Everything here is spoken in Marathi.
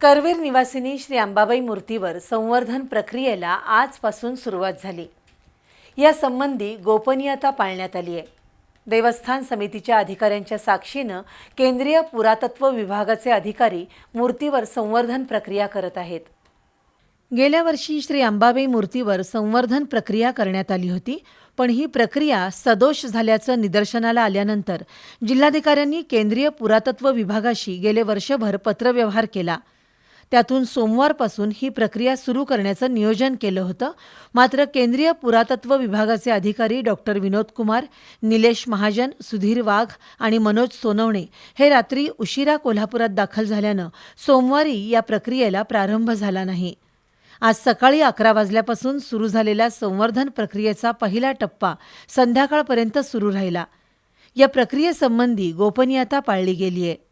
करवीर निवासिनी श्री अंबाबाई मूर्तीवर संवर्धन प्रक्रियेला आजपासून सुरुवात झाली. या संबंधी गोपनीयता पाळण्यात आली आहे. देवस्थान समितीच्या अधिकाऱ्यांच्या साक्षीनं केंद्रीय पुरातत्व विभागाचे अधिकारी मूर्तीवर संवर्धन प्रक्रिया करत आहेत. गेल्या वर्षी श्री अंबाबाई मूर्तीवर संवर्धन प्रक्रिया करण्यात आली होती पण ही प्रक्रिया सदोष झाल्याचं निदर्शनाला आल्यानंतर जिल्हाधिकाऱ्यांनी केंद्रीय पुरातत्व विभागाशी गेले वर्षभर पत्रव्यवहार केला. त्यातून सोमवारपासून ही प्रक्रिया सुरू करण्याचं नियोजन केलं होतं. मात्र केंद्रीय पुरातत्व विभागाचे अधिकारी डॉक्टर विनोद कुमार निलेश महाजन सुधीर वाघ आणि मनोज सोनवणे हे रात्री उशिरा कोल्हापुरात दाखल झाल्यानं सोमवारी या प्रक्रियेला प्रारंभ झाला नाही. आज सकाळी अकरा वाजल्यापासून सुरू झालेल्या संवर्धन प्रक्रियेचा पहिला टप्पा संध्याकाळपर्यंत सुरू राहिला. या प्रक्रियेसंबंधी गोपनीयता पाळली गेली आहे